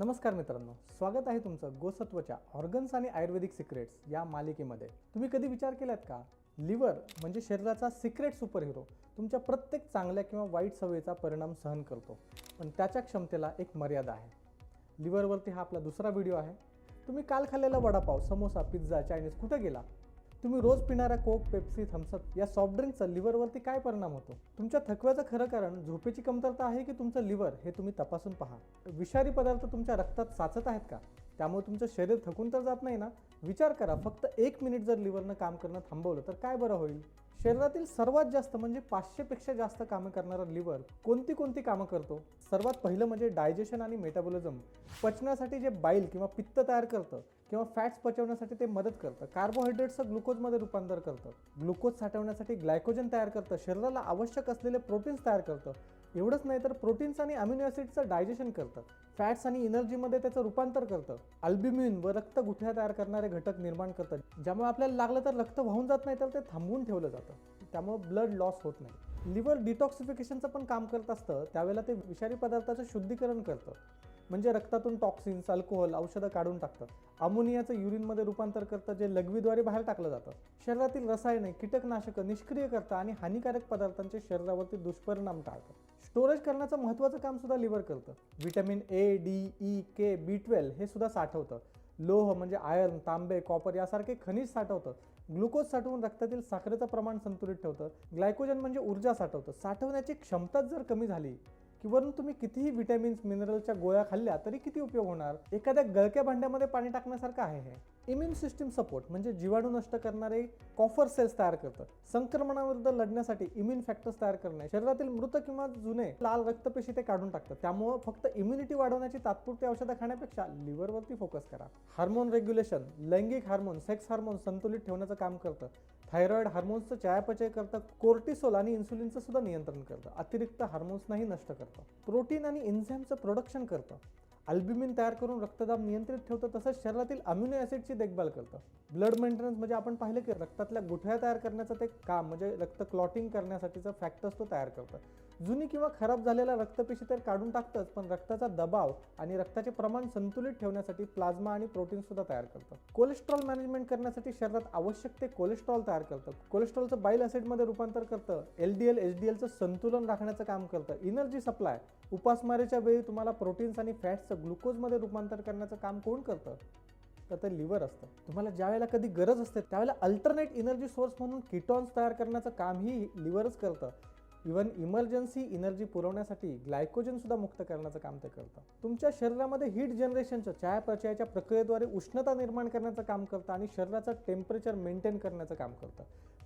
नमस्कार मित्रांनो स्वागत आहे तुमचं गोसत्वच्या ऑर्गन्स आणि आयुर्वेदिक सिक्रेट्स या मालिकेमध्ये. तुम्ही कधी विचार केलात का? लिव्हर म्हणजे शरीराचा सिक्रेट सुपर हिरो तुमच्या प्रत्येक चांगल्या किंवा वाईट सवयीचा परिणाम सहन करतो पण त्याच्या क्षमतेला एक मर्यादा आहे. लिव्हरवरती हा आपला दुसरा व्हिडिओ आहे. तुम्ही काल खाल्लेला वडापाव समोसा पिझ्झा चायनीज कुठं गेला? तुम्ही रोज पिणारा कोक पेप्सी थम्सअप या सॉफ्ट ड्रिंकचा लिव्हरवरती काय परिणाम होतो? तुमच्या थकव्याचं खरं कारण झोपेची कमतरता आहे की तुमचं लिव्हर हे तुम्ही तपासून पहा. विषारी पदार्थ तुमच्या रक्तात साचत आहेत का? त्यामुळे तुमचं शरीर थकून तर जात नाही ना? विचार करा फक्त एक मिनिट जर लिव्हरनं काम करणं थांबवलं तर काय बरं होईल? शरीरातील सर्वात जास्त म्हणजे पाचशेपेक्षा जास्त कामं करणारा लिव्हर कोणती कोणती कामं करतो? सर्वात पहिलं म्हणजे डायजेशन आणि मेटाबॉलिझम पचण्यासाठी जे बाईल किंवा पित्त तयार करतं किंवा फॅट्स पचवण्यासाठी ते मदत करतं. कार्बोहायड्रेट्सचं ग्लुकोजमध्ये रूपांतर करतं. ग्लुकोज साठवण्यासाठी ग्लायकोजन तयार करतं. शरीराला आवश्यक असलेले प्रोटीन्स तयार करतं. एवढंच नाही तर प्रोटीन्स आणि अमिनो ॲसिडचं डायजेशन करतं. फॅट्स आणि एनर्जीमध्ये त्याचं रूपांतर करतं. अल्ब्युमिन व रक्त गुठ्या तयार करणारे घटक निर्माण करतं ज्यामुळे आपल्याला लागलं तर रक्त वाहून जात नाही तर ते थांबवून ठेवलं जातं. त्यामुळे ब्लड लॉस होत नाही. लिव्हर डिटॉक्सिफिकेशनचं पण काम करत असतं. त्यावेळेला ते विषारी पदार्थाचं शुद्धीकरण करतं. म्हणजे रक्तातून टॉक्सिन्स अल्कोहोल औषधं काढून टाकतं अमोनियाचं युरिनमध्ये रूपांतर करतं जे लघवीद्वारे बाहेर टाकलं जातं. शरीरातील रसायने कीटकनाशकं निष्क्रिय करतं आणि हानिकारक पदार्थांचे शरीरावरती दुष्परिणाम टाळतं. स्टोरेज करण्याचं महत्त्वाचं काम सुद्धा लिव्हर करतं. Vitamin A D E K B twelve हे सुद्धा साठवतं. लोह म्हणजे आयर्न तांबे कॉपर यासारखे खनिज साठवतं. ग्लुकोज साठवून रक्तातील साखरेचं प्रमाण संतुलित ठेवतं. ग्लायकोजन म्हणजे ऊर्जा साठवतं. साठवण्याची क्षमताच जर कमी झाली की वरून तुम्ही कितीही विटॅमिन्स मिनरलच्या गोळ्या खाल्ल्या तरी किती उपयोग होणार? एखाद्या गळक्या भांड्यामध्ये पाणी टाकण्यासारखं आहे हे. इम्युन सिस्टीम सपोर्ट म्हणजे जीवाणू नष्ट करणारे कॉफर सेल्स तयार करतं. संक्रमणाविरुद्ध लढण्यासाठी इम्युन फॅक्टर्स तयार करणे. शरीरातील मृत किंवा जुने लाल रक्तपेशी ते काढून टाकतं त्यामुळं फक्त इम्युनिटी वाढवण्याची तात्पुरती औषधं खाण्यापेक्षा लिव्हरवरती फोकस करा. हार्मोन रेग्युलेशन लैंगिक हार्मोन सेक्स हार्मोन संतुलित ठेवण्याचं काम करतं. थायरॉइड हार्मोन्सचं चयापचय करतं कोर्टिसोल आणि इन्सुलिनचं सुद्धा नियंत्रण करतं. अतिरिक्त हार्मोन्सनाही नष्ट करतं. प्रोटीन आणि इन्झाईमचं प्रोडक्शन करतं. अल्ब्युमिन तयार करून रक्तदाब नियंत्रित ठेवतं तसंच शरीरातील अम्युनो ॲसिडची देखभाल करतं. ब्लड मेंटेनन्स म्हणजे आपण पाहिलं की रक्तातल्या गुठळ्या तयार करण्याचं ते काम म्हणजे रक्त क्लॉटिंग करण्यासाठीचं फॅक्टर्स तो तयार करतं. जुनी किंवा खराब झालेल्या रक्तपेशी तर काढून टाकतंच पण रक्ताचा दबाव आणि रक्ताचे प्रमाण संतुलित ठेवण्यासाठी प्लाझ्मा आणि प्रोटीन सुद्धा तयार करतं. कोलेस्ट्रॉल मॅनेजमेंट करण्यासाठी शरीरात आवश्यक ते कोलेस्ट्रॉल तयार करतं. कोलेस्ट्रॉलचं बाईल ॲसिडमध्ये रूपांतर करतं. L D L H D एलचं संतुलन राखण्याचं काम करतं. Energy supply. उपासमारीच्या वेळी तुम्हाला प्रोटीन्स आणि फॅट्सचं ग्लुकोजमध्ये रूपांतर करण्याचं काम कोण करतं? तर ते लिव्हर असतं. तुम्हाला ज्या वेळेला कधी गरज असते त्यावेळेला अल्टरनेट एनर्जी सोर्स म्हणून किटॉन्स तयार करण्याचं कामही लिव्हरच करतं. इव्हन इमर्जन्सी एनर्जी पुरवण्यासाठी ग्लायकोजन सुद्धा मुक्त करण्याचं काम ते करतं तुमच्या शरीरामध्ये हीट जनरेशनचं चयापचयाच्या प्रक्रियेद्वारे उष्णता निर्माण करण्याचं काम करतं आणि शरीराचं टेम्परेचर मेंटेन करण्याचं काम करतं.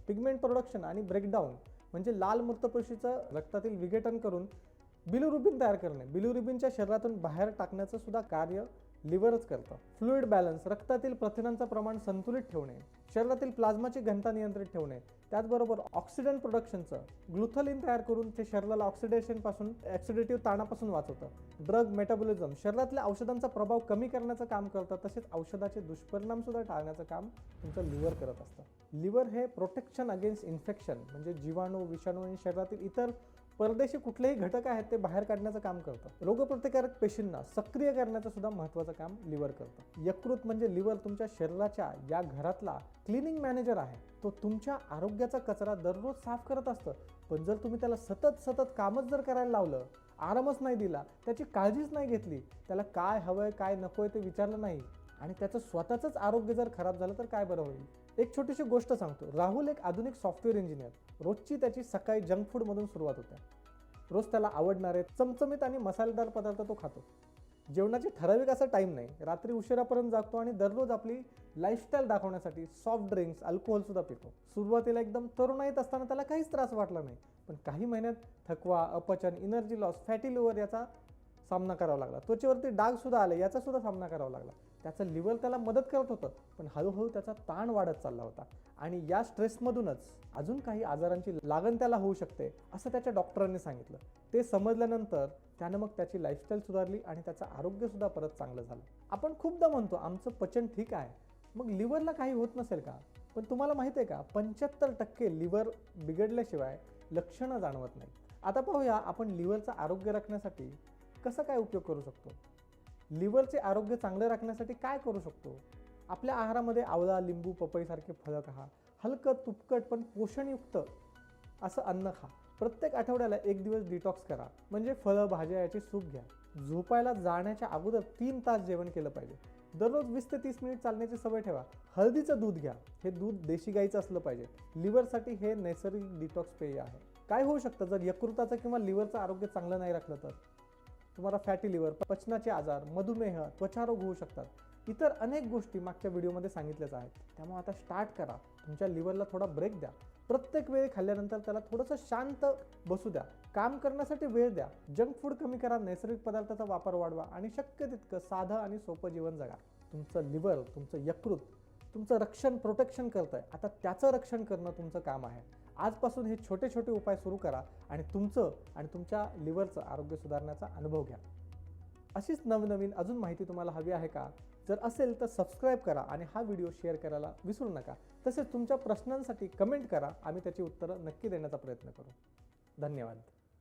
पिगमेंट प्रोडक्शन आणि ब्रेकडाऊन म्हणजे लाल मृतपेशीचं रक्तातील विघटन करून बिलुरुबिन तयार करणे. बिलुरुबिनच्या शरीरातून बाहेर टाकण्याचं सुद्धा कार्य लिव्हरच करतं. फ्लुइड बॅलन्स रक्तातील प्रथिनांचं प्रमाण संतुलित ठेवणे शरीरातील प्लाझ्माची घनता नियंत्रित ठेवणे त्याचबरोबर ऑक्सिडंट प्रोडक्शनचं. ग्लुथलिन तयार करून ते शरीराला ऑक्सिडेशनपासून ॲक्सिडेटिव्ह ताणापासून वाचवतं. ड्रग मेटाबॉलिझम शरीरातल्या औषधांचा प्रभाव कमी करण्याचं काम करतं तसेच औषधाचे दुष्परिणाम सुद्धा टाळण्याचं काम तुमचं लिव्हर करत असतं. लिव्हर हे प्रोटेक्शन अगेन्स्ट इन्फेक्शन म्हणजे जीवाणू विषाणू आणि शरीरातील इतर परदेशी कुठलेही घटक आहेत ते बाहेर काढण्याचं काम करतं रोगप्रतिकारक पेशींना सक्रिय करण्याचं सुद्धा महत्त्वाचं काम लिव्हर करतं. यकृत म्हणजे लिव्हर तुमच्या शरीराच्या या घरातला क्लिनिंग मॅनेजर आहे. तो तुमच्या आरोग्याचा कचरा दररोज साफ करत असतं. पण जर तुम्ही त्याला सतत सतत कामच जर करायला लावलं आरामच नाही दिला त्याची काळजीच नाही घेतली त्याला काय हवंय काय नकोय ते विचारलं नाही आणि त्याचं स्वतःचंच आरोग्य जर खराब झालं तर काय बरं होईल? एक छोटीशी गोष्ट सांगतो. राहुल एक आधुनिक सॉफ्टवेअर इंजिनियर रोजची त्याची सकाळी जंक फूडमधून सुरुवात होते. रोज त्याला आवडणारे चमचमीत आणि मसालेदार पदार्थ तो खातो. जेवणाची ठराविक असा टाईम नाही. रात्री उशिरापर्यंत जागतो आणि दररोज आपली लाईफस्टाईल दाखवण्यासाठी सॉफ्ट ड्रिंक्स अल्कोहोलसुद्धा पितो. सुरुवातीला एकदम तरुणाईत असताना त्याला काहीच त्रास वाटला नाही. पण काही महिन्यात थकवा अपचन एनर्जी लॉस फॅटी लिव्हर याचा सामना करावा लागला. त्वचेवरती डाग सुद्धा आले याचा सुद्धा सामना करावा लागला. त्याचं लिव्हर त्याला मदत करत होतं पण हळूहळू त्याचा ताण वाढत चालला होता. आणि या स्ट्रेसमधूनच अजून काही आजारांची लागण त्याला होऊ शकते असं त्याच्या डॉक्टरांनी सांगितलं. ते समजल्यानंतर त्यानं मग त्याची लाईफस्टाईल सुधारली आणि त्याचं आरोग्यसुद्धा परत चांगलं झालं. आपण खूपदा म्हणतो आमचं पचन ठीक आहे. मग लिव्हरला काही होत नसेल का? पण तुम्हाला माहिती आहे का पंच्याहत्तर टक्के लिव्हर बिघडल्याशिवाय लक्षणं जाणवत नाही आता पाहूया आपण लिव्हरचं आरोग्य राखण्यासाठी कसं काय उपयोग करू शकतो? लिव्हरचे आरोग्य चांगलं राखण्यासाठी काय करू शकतो? आपल्या आहारामध्ये आवळा लिंबू पपईसारखे फळं खा हलकं तुपकट पण पोषणयुक्त असं अन्न खा. प्रत्येक आठवड्याला एक दिवस डिटॉक्स करा. म्हणजे फळं भाज्या याची सूप घ्या. झोपायला जाण्याच्या अगोदर तीन तास जेवण केलं पाहिजे. दररोज वीस ते तीस मिनिट चालण्याची सवय ठेवा. हळदीचं दूध घ्या. हे दूध देशी गाईचं असलं पाहिजे. लिव्हरसाठी हे नैसर्गिक डिटॉक्स पेय आहे. काय होऊ शकतं? जर यकृताचं किंवा लिव्हरचं आरोग्य चांगलं नाही राखलं तर? तुम्हाला फॅटी लिव्हर पचनाचे आजार मधुमेह त्वचारोग होऊ शकतात. इतर अनेक गोष्टी मागच्या व्हिडिओमध्ये सांगितल्याच आहेत. त्यामुळे आता स्टार्ट करा. तुमच्या लिव्हरला थोडा ब्रेक द्या. प्रत्येक वेळी खाल्ल्यानंतर त्याला थोडंसं शांत बसू द्या. काम करण्यासाठी वेळ द्या. जंक फूड कमी करा नैसर्गिक पदार्थाचा वापर वाढवा आणि शक्य तितकं साधं आणि सोपं जीवन जगा. तुमचं लिव्हर तुमचं यकृत तुमचं रक्षण प्रोटेक्शन करतं आहे आता त्याचं रक्षण करणं तुमचं काम आहे. आजपासून हे छोटे छोटे उपाय सुरू करा आणि तुमचं आणि तुमच्या लिव्हरचं आरोग्य सुधारण्याचा अनुभव घ्या. अशीच नवनवीन अजून माहिती तुम्हाला हवी आहे का? जर असेल तर सबस्क्राईब करा आणि हा व्हिडिओ शेअर करायला विसरू नका. तसेच तुमच्या प्रश्नांसाठी कमेंट करा. आम्ही त्याची उत्तरं नक्की देण्याचा प्रयत्न करू. धन्यवाद.